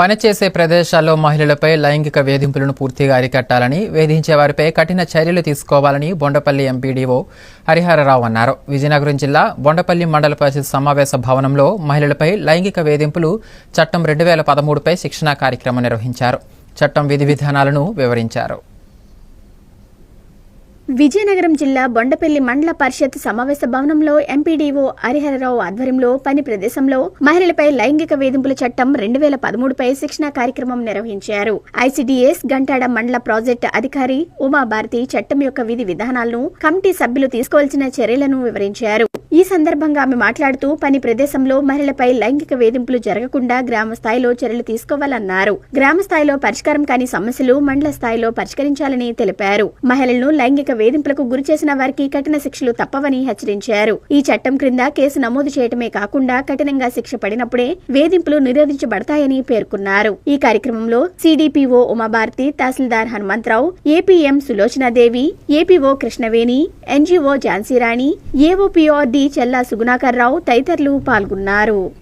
పనిచేసే ప్రదేశాల్లో మహిళలపై లైంగిక వేధింపులను పూర్తిగా అరికట్టాలని వేధించే వారిపై కఠిన చర్యలు తీసుకోవాలని బొండపల్లి ఎంపీడీఓ హరిహరరావు అన్నారు. విజయనగరం జిల్లా బొండపల్లి మండల పరిషత్ సమావేశ భవనంలో మహిళలపై లైంగిక వేధింపులు చట్టం రెండు వేల పదమూడుపై శిక్షణా కార్యక్రమం నిర్వహించారు. చట్టం విధి విధానాలను వివరించారు. విజయనగరం జిల్లా బొండపల్లి మండల పరిషత్ సమావేశ భవనంలో ఎంపీడీఓ హరిహరరావు ఆధ్వర్యంలో పని ప్రదేశంలో మహిళలపై లైంగిక వేధింపుల చట్టం రెండు వేల పదమూడుపై శిక్షణ కార్యక్రమం నిర్వహించారు. ఐసీడీఎస్ గంటాడ మండల ప్రాజెక్టు అధికారి ఉమాభారతి చట్టం యొక్క విధి విధానాలను కమిటీ సభ్యులు తీసుకోవాల్సిన చర్యలను వివరించారు. ఈ సందర్భంగా ఆమె మాట్లాడుతూ పని ప్రదేశంలో మహిళలపై లైంగిక వేధింపులు జరగకుండా గ్రామ స్థాయిలో చర్యలు తీసుకోవాలన్నారు. గ్రామ స్థాయిలో పరిష్కారం కాని సమస్యలు మండల స్థాయిలో పరిష్కరించాలని తెలిపారు. మహిళలను లైంగిక వేధింపులకు గురి చేసిన వారికి కఠిన శిక్షలు తప్పవని హెచ్చరించారు. ఈ చట్టం క్రింద కేసు నమోదు చేయటమే కాకుండా కఠినంగా శిక్ష పడినప్పుడే వేధింపులు నిరోధించబడతాయని పేర్కొన్నారు. ఈ కార్యక్రమంలో CDPO Umabharati tahsildar Hanumantharao APM Sulochanadevi APO Krishnaveni NGO Jhansirani AOPO D Chella Sugunakar Rao తదితరులు పాల్గొన్నారు.